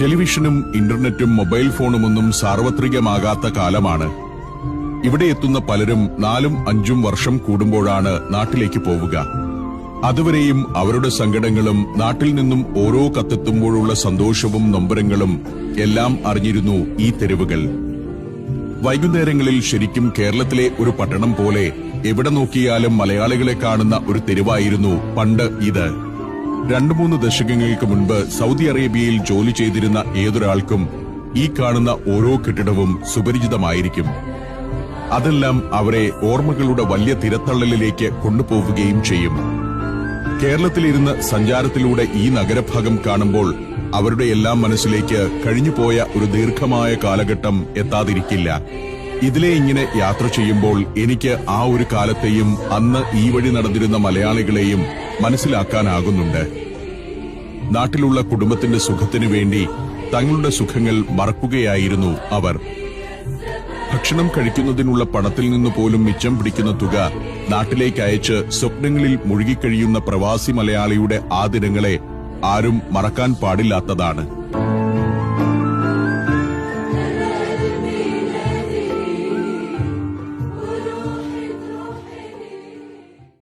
ടെലിവിഷനും ഇന്റർനെറ്റും mobile ഫോണുമൊന്നും സാർവത്രികമാകാത്ത കാലമാണ്. ഇവിടെ എത്തുന്ന പലരും നാലും അഞ്ചും വർഷം കൂടുമ്പോഴാണ് നാട്ടിലേക്ക് പോവുക. അതുവരെയും അവരുടെ സങ്കടങ്ങളും നാട്ടിൽ നിന്നും ഓരോ കത്തെത്തുമ്പോഴുള്ള സന്തോഷവും നൊമ്പരങ്ങളും എല്ലാം അറിഞ്ഞിരുന്നു ഈ തെരുവുകൾ. വൈകുന്നേരങ്ങളിൽ ശരിക്കും കേരളത്തിലെ ഒരു പട്ടണം പോലെ എവിടെ നോക്കിയാലും മലയാളികളെ കാണുന്ന ഒരു തെരുവായിരുന്നു പണ്ട് ഇത്. രണ്ടു മൂന്ന് ദശകങ്ങൾക്ക് മുൻപ് സൗദി അറേബ്യയിൽ ജോലി ചെയ്തിരുന്ന ഏതൊരാൾക്കും ഈ കാണുന്ന ഓരോ കെട്ടിടവും സുപരിചിതമായിരിക്കും. അതെല്ലാം അവരെ ഓർമ്മകളുടെ വലിയ തിരത്തള്ളലിലേക്ക് കൊണ്ടുപോവുകയും ചെയ്യും. കേരളത്തിലിരുന്ന് സഞ്ചാരത്തിലൂടെ ഈ നഗരഭാഗം കാണുമ്പോൾ അവരുടെ എല്ലാം മനസ്സിലേക്ക് കഴിഞ്ഞുപോയ ഒരു ദീർഘമായ കാലഘട്ടം എത്താതിരിക്കില്ല. ഇതിലെ ഇങ്ങനെ യാത്ര ചെയ്യുമ്പോൾ എനിക്ക് ആ ഒരു കാലത്തെയും അന്ന് ഈ വഴി നടന്നിരുന്ന മലയാളികളെയും മനസ്സിലാക്കാനാകുന്നുണ്ട്. നാട്ടിലുള്ള കുടുംബത്തിന്റെ സുഖത്തിനു വേണ്ടി തങ്ങളുടെ സുഖങ്ങൾ മറക്കുകയായിരുന്നു അവർ. ഭക്ഷണം കഴിക്കുന്നതിനുള്ള പണത്തിൽ നിന്ന് പോലും മിച്ചം പിടിക്കുന്ന തുക നാട്ടിലേക്ക് അയച്ച് സ്വപ്നങ്ങളിൽ മുഴുകിക്കഴിയുന്ന പ്രവാസി മലയാളിയുടെ ആ ദിനങ്ങളെ ആരും മറക്കാൻ പാടില്ലാത്തതാണ്.